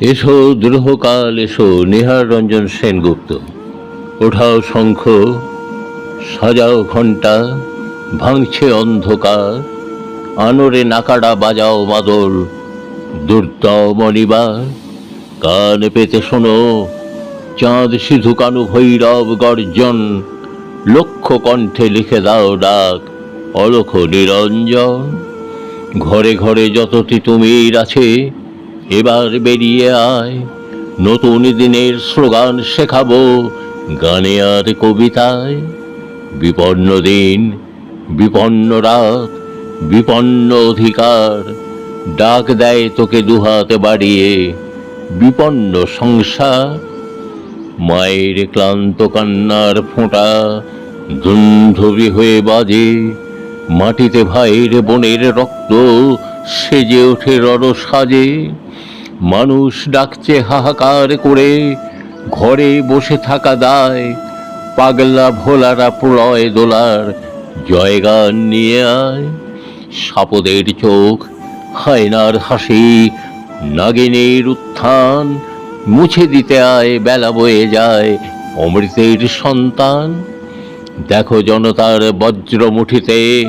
এসো দ্রোহকাল এসো নিহার রঞ্জন সেনগুপ্ত। ওঠাও শঙ্খ, সাজাও ঘণ্টা, ভাঙছে অন্ধকার, আনরে নাকাডা বাজাও মাদল দুর্দাও মণিবার কান পেতে শোনো, চাঁদ সিধু কানু ভৈরব গর্জন লক্ষ কণ্ঠে লিখে দাও ডাক, অলখ নিরঞ্জন। ঘরে ঘরে যতটি তুমির আছে এবার বেরিয়ে আয়। নতুন দিনের স্লোগান শেখাবো গানে আর কবিতায়। বিপন্ন দিন, বিপন্ন রাত, বিপন্ন অধিকার। ডাক দেয় তোকে দুহাতে বাড়িয়ে বিপন্ন সংসার। মায়ের ক্লান্ত কান্নার ফোঁটা ধুন্ধুবি হয়ে বাজে। মাটিতে ভাইয়ের বোনের রক্ত সেজে ওঠে রণ সাজে। মানুষ ডাকছে হাহাকার করে, ঘরে বসে থাকা দায়, পাগলা ভোলারা প্রলয় দোলার জয়গান নিয়ে আয়। সাপদের চোখ, হায়নার হাসি, নাগিনীর উত্থান, মুছে দিতে আয়, বেলা বয়ে যায় অমৃতের সন্তান। দেখো জনতার বজ্র মুঠিতে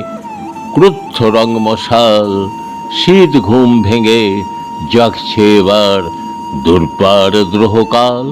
ক্রুদ্ধ রং মশাল শীত ঘুম ভেঙে জাগছে এবার দুর্বার দ্রোহকাল।